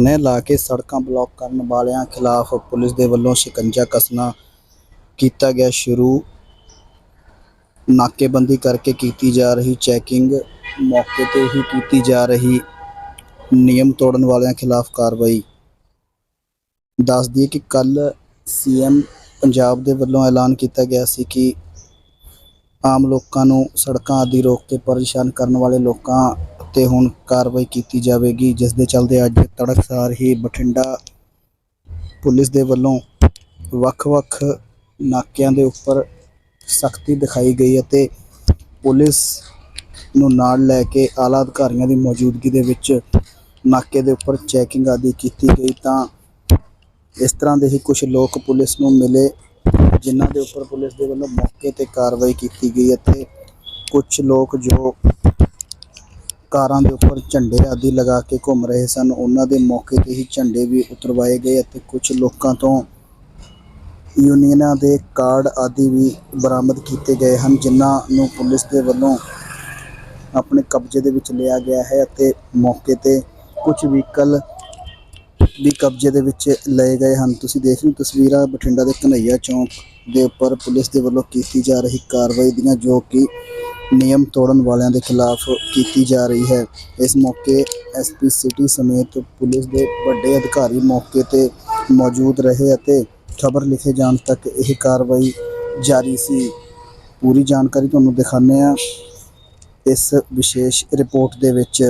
ਧਰਨੇ ਲਾ ਕੇ ਸੜਕਾਂ ਬਲੌਕ ਕਰਨ ਵਾਲਿਆਂ ਖਿਲਾਫ ਪੁਲਿਸ ਦੇ ਵੱਲੋਂ ਸ਼ਿਕੰਜਾ ਕਸਣਾ ਕੀਤਾ ਗਿਆ ਸ਼ੁਰੂ। ਨਾਕੇਬੰਦੀ ਕਰਕੇ ਕੀਤੀ ਜਾ ਰਹੀ ਚੈਕਿੰਗ ਮੌਕੇ ਤੇ ਹੀ ਕੀਤੀ ਜਾ ਰਹੀ। ਨਿਯਮ ਤੋੜਨ ਵਾਲਿਆਂ ਖਿਲਾਫ ਕਾਰਵਾਈ। ਦੱਸ ਦਈਏ ਕਿ ਕੱਲ ਸੀਐਮ ਪੰਜਾਬ ਦੇ ਵੱਲੋਂ ਐਲਾਨ ਕੀਤਾ ਗਿਆ ਸੀ ਕਿ ਆਮ ਲੋਕਾਂ ਨੂੰ ਸੜਕਾਂ ਆਦਿ ਰੋਕ ਕੇ ਪਰੇਸ਼ਾਨ ਕਰਨ ਵਾਲੇ ਲੋਕਾਂ ਤੇ ਹੁਣ ਕਾਰਵਾਈ ਕੀਤੀ ਜਾਵੇਗੀ ਜਿਸ ਦੇ ਚੱਲਦੇ ਅੱਜ ਤੜਕਸਾਰ ਹੀ ਬਠਿੰਡਾ ਪੁਲਿਸ ਦੇ ਵੱਲੋਂ ਵੱਖ-ਵੱਖ ਨਾਕਿਆਂ ਦੇ ਉੱਪਰ ਸਖਤੀ ਦਿਖਾਈ ਗਈ ਅਤੇ ਪੁਲਿਸ ਨੂੰ ਨਾਲ ਲੈ ਕੇ ਆਲਾ ਅਧਿਕਾਰੀਆਂ ਦੀ ਮੌਜੂਦਗੀ ਦੇ ਵਿੱਚ ਨਾਕੇ ਦੇ ਉੱਪਰ ਚੈਕਿੰਗ ਆਦਿ ਕੀਤੀ ਗਈ ਤਾਂ ਇਸ ਤਰ੍ਹਾਂ ਦੇ ਹੀ ਕੁਝ ਲੋਕ ਪੁਲਿਸ ਨੂੰ ਮਿਲੇ, ਜਿਨ੍ਹਾਂ ਦੇ ਉੱਪਰ ਪੁਲਿਸ ਦੇ ਵੱਲੋਂ ਮੌਕੇ ਤੇ ਕਾਰਵਾਈ ਕੀਤੀ ਗਈ ਅਤੇ ਕੁਝ ਲੋਕ ਜੋ ਕਾਰਾਂ ਦੇ ਉੱਪਰ ਝੰਡੇ ਆਦਿ ਲਗਾ ਕੇ ਘੁੰਮ ਰਹੇ ਸਨ। ਉਹਨਾਂ ਦੇ ਮੌਕੇ ਤੇ ਹੀ ਝੰਡੇ ਵੀ ਉਤਰਵਾਏ ਗਏ ਅਤੇ ਕੁਝ ਲੋਕਾਂ ਤੋਂ ਯੂਨੀਅਨਾਂ ਦੇ ਕਾਰਡ ਆਦਿ ਵੀ ਬਰਾਮਦ ਕੀਤੇ ਗਏ ਹਨ, ਜਿਨ੍ਹਾਂ ਨੂੰ ਪੁਲਿਸ ਦੇ ਵੱਲੋਂ ਆਪਣੇ ਕਬਜ਼ੇ ਦੇ ਵਿੱਚ ਲਿਆ ਗਿਆ ਹੈ ਅਤੇ ਮੌਕੇ ਤੇ ਕੁਝ ਵਹੀਕਲ ਵੀ ਕਬਜ਼ੇ ਦੇ ਵਿੱਚ ਲਏ ਗਏ ਹਨ। ਤੁਸੀਂ ਦੇਖ ਰਹੇ ਹੋ ਤਸਵੀਰਾਂ ਬਠਿੰਡਾ ਦੇ ਕਨਈਆ ਚੌਂਕ ਦੇ ਉੱਪਰ ਪੁਲਿਸ ਦੇ ਵੱਲੋਂ ਕੀਤੀ ਜਾ ਰਹੀ ਕਾਰਵਾਈ ਦੀਆਂ ਜੋ ਕਿ ਨਿਯਮ ਤੋੜਨ ਵਾਲਿਆਂ ਦੇ ਖਿਲਾਫ ਕੀਤੀ ਜਾ ਰਹੀ ਹੈ। ਇਸ ਮੌਕੇ ਐਸਪੀ ਸਿਟੀ ਸਮੇਤ ਪੁਲਿਸ ਦੇ ਵੱਡੇ ਅਧਿਕਾਰੀ ਮੌਕੇ ਤੇ ਮੌਜੂਦ ਰਹੇ ਅਤੇ ਖਬਰ ਲਿਖੇ ਜਾਣ ਤੱਕ ਇਹ ਕਾਰਵਾਈ ਜਾਰੀ ਸੀ। ਪੂਰੀ ਜਾਣਕਾਰੀ ਤੁਹਾਨੂੰ ਦਿਖਾਉਂਦੇ ਆ ਇਸ ਵਿਸ਼ੇਸ਼ ਰਿਪੋਰਟ ਦੇ ਵਿੱਚ।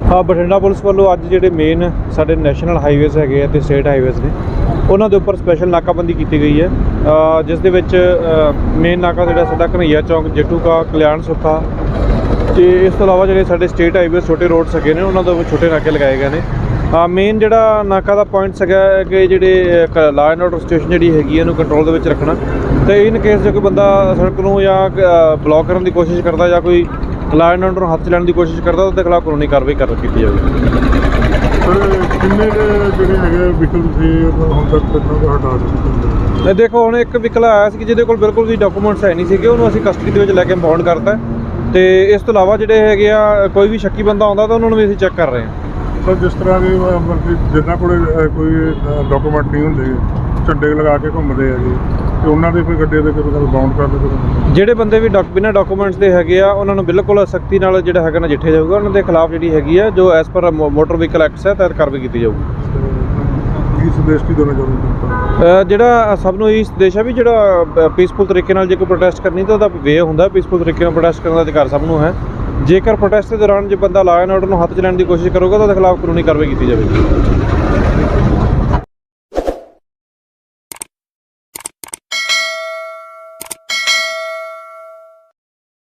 ਹਾਂ, ਬਠਿੰਡਾ ਪੁਲਿਸ ਵੱਲੋਂ ਅੱਜ ਜਿਹੜੇ ਮੇਨ ਸਾਡੇ ਨੈਸ਼ਨਲ ਹਾਈਵੇਜ਼ ਹੈਗੇ ਆ ਤੇ ਸਟੇਟ ਹਾਈਵੇਜ਼ ਨੇ ਉਹਨਾਂ ਦੇ ਉੱਪਰ ਸਪੈਸ਼ਲ ਨਾਕਾਬੰਦੀ ਕੀਤੀ ਗਈ ਹੈ। ਜਿਸ ਦੇ ਵਿੱਚ ਮੇਨ ਨਾਕਾ ਜਿਹੜਾ ਸਾਡਾ ਘਨਈਆ ਚੌਂਕ ਜੱਟੂ ਕਾ, ਕਲਿਆਣ ਸੁੱਖਾ ਤੇ ਇਸ ਤੋਂ ਇਲਾਵਾ ਜਿਹੜੇ ਸਾਡੇ ਸਟੇਟ ਹਾਈਵੇਜ਼ ਛੋਟੇ ਰੋਡਸ ਹੈਗੇ ਨੇ, ਉਹਨਾਂ ਦੇ ਉੱਪਰ ਛੋਟੇ ਨਾਕੇ ਲਗਾਏ ਗਏ ਨੇ। ਮੇਨ ਜਿਹੜਾ ਨਾਕਾ ਦਾ ਪੁਆਇੰਟ ਹੈਗਾ ਕਿ ਜਿਹੜੇ ਲਾ ਐਂਡ ਆਰਡਰ ਸਿਚੁਏਸ਼ਨ ਜਿਹੜੀ ਹੈਗੀ ਹੈ ਇਹਨੂੰ ਕੰਟਰੋਲ ਦੇ ਵਿੱਚ ਰੱਖਣਾ। ਤੇ ਇਨ ਕੇਸ ਜੇ ਕੋਈ ਬੰਦਾ ਸੜਕ ਨੂੰ ਜਾਂ ਬਲੌਕ ਕਰਨ ਦੀ ਕੋਸ਼ਿਸ਼ ਕਰਦਾ ਜਾਂ ਕੋਈ ਲਾ ਐਂਡ ਆਰਡਰ ਨੂੰ ਹੱਥ ਲੈਣ ਦੀ ਕੋਸ਼ਿਸ਼ ਕਰਦਾ, ਉਹਦੇ ਖਿਲਾਫ ਕਾਨੂੰਨੀ ਕਾਰਵਾਈ ਕਰ, ਕੀਤੀ ਜਾਵੇਗੀ। ਕਿੰਨੇ ਜਿਹੜੇ ਹੈਗੇ ਵਹੀਕਲ ਤੁਸੀਂ ਹੁਣ ਤੱਕ ਕਿੰਨਾ ਕੁ ਹਟਾ ਦਿੱਤੇ? ਇਹ ਦੇਖੋ ਹੁਣ ਇੱਕ ਵਿਕਲਾ ਆਇਆ ਸੀ ਕਿ ਜਿਹਦੇ ਕੋਲ ਬਿਲਕੁਲ ਵੀ ਡਾਕੂਮੈਂਟਸ ਹੈ ਨਹੀਂ ਸੀਗੇ ਉਹਨੂੰ ਅਸੀਂ ਕਸਟਡੀ ਦੇ ਵਿੱਚ ਲੈ ਕੇ ਇੰਪਾਊਂਡ ਕਰਤਾ ਤੇ ਇਸ ਤੋਂ ਇਲਾਵਾ ਜਿਹੜੇ ਹੈਗੇ ਆ ਕੋਈ ਵੀ ਸ਼ੱਕੀ ਬੰਦਾ ਆਉਂਦਾ ਤਾਂ ਉਹਨਾਂ ਨੂੰ ਵੀ ਅਸੀਂ ਚੈੱਕ ਕਰ ਰਹੇ ਹਾਂ। ਸਰ ਜਿਸ ਤਰ੍ਹਾਂ ਦੇ ਮਤਲਬ ਕਿ ਜਿਨ੍ਹਾਂ ਕੋਲੇ ਕੋਈ ਡਾਕੂਮੈਂਟ ਨਹੀਂ ਹੁੰਦੇ ਝੰਡੇ ਲਗਾ ਕੇ ਘੁੰਮਦੇ ਆ ਜੀ ਤੇ ਉਹਨਾਂ ਦੇ ਫਿਰ ਗੱਡੇ ਦੇ ਨਾਲ ਬਾਉਂਡ ਕਰ ਦਿੰਦੇ ਜਿਹੜੇ ਬੰਦੇ ਵੀ ਡਾਕ ਬਿਨਾਂ ਡਾਕੂਮੈਂਟਸ ਦੇ ਹੈਗੇ ਆ ਉਹਨਾਂ ਨੂੰ ਬਿਲਕੁਲ ਸਖਤੀ ਨਾਲ ਜਿਹੜਾ ਹੈਗਾ ਨਾ ਜਿੱਠਿਆ ਜਾਊਗਾ ਉਹਨਾਂ ਦੇ ਖਿਲਾਫ ਜਿਹੜੀ ਹੈਗੀ ਆ ਜੋ as per motor vehicle act ਹੈ ਤਹਿਤ ਕਾਰਵਾਈ ਕੀਤੀ ਜਾਊਗੀ। ਕੀ ਸੰਦੇਸ਼ ਕੀ ਦੇਣਾ ਚਾਹੁੰਦੇ ਅ, ਜਿਹੜਾ ਸਭ ਨੂੰ ਇਹ ਸੰਦੇਸ਼ ਹੈ ਵੀ ਜਿਹੜਾ ਪੀਸਫੁਲ ਤਰੀਕੇ ਨਾਲ ਜੇ ਕੋਈ ਪ੍ਰੋਟੈਸਟ ਕਰਨੀ ਤਾਂ ਉਹਦਾ ਵੇ ਹੁੰਦਾ ਪੀਸਫੁਲ ਤਰੀਕੇ ਨਾਲ ਪ੍ਰੋਟੈਸਟ ਕਰਨ ਦਾ ਅਧਿਕਾਰ ਸਭ ਨੂੰ ਹੈ। ਜੇਕਰ ਪ੍ਰੋਟੈਸਟ ਦੇ ਦੌਰਾਨ ਜੇ ਬੰਦਾ ਲਾ ਐਂਡ ਆਰਡਰ ਨੂੰ ਹੱਥ 'ਚ ਲੈਣ ਦੀ ਕੋਸ਼ਿਸ਼ ਕਰੂਗਾ ਤਾਂ ਉਹਦੇ ਖਿਲਾਫ ਕਾਨੂੰਨੀ ਕਾਰਵਾਈ ਕੀਤੀ ਜਾਵੇਗੀ।